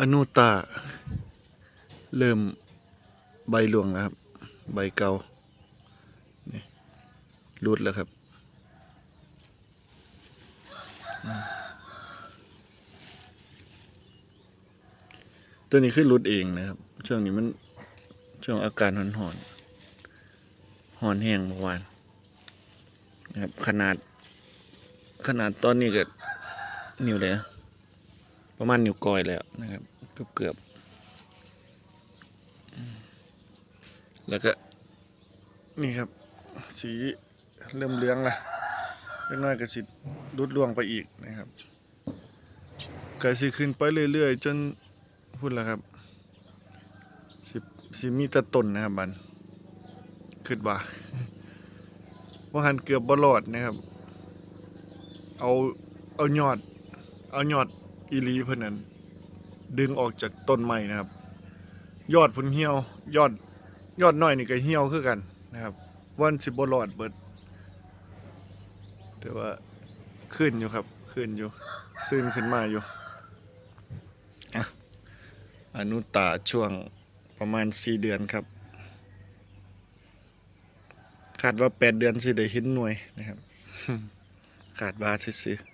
อนุตาเริ่มใบหลวงแล้วครับ ใบเก่านี่รุดแล้วครับ ตัวนี้ขึ้นรุดเองนะครับ ช่วงนี้มัน ช่วงอาการหอนหอนหอนแห้งเมื่อวานนะครับ ขนาด ขนาดตอนนี้ก็ นิ้วเลยนะ ประมาณนิ้วก้อยแล้วนะครับเกือบเกือบแล้วก็นี่ครับ สีเริ่มเหลืองละเล็กน้อยก็สิรุดล่วงไปอีกนะครับก็สิขึ้นไปเรื่อยๆ จนพูดแล้วครับสิสิมีตะต้นนะครับบันคิดว่าว่าหันเกือบบรอดนะครับ เอาเอายอด เอายอด อีลีเพิ่นนั้น ดึงออกจากต้นไม้นะครับ ยอดพุ่นเหี่ยว ยอดยอดน้อยนี่ก็เหี่ยวคือกันนะครับวันสิบ่รอดเบิด แต่ว่าขึ้นอยู่ครับ ขึ้นอยู่ ซึนขึ้นมาอยู่อะอนุตาช่วงประมาณ4เดือนครับคาดว่า8เดือนสิได้ห็นหน่วยนะครับ ขาดว่าซื่อๆ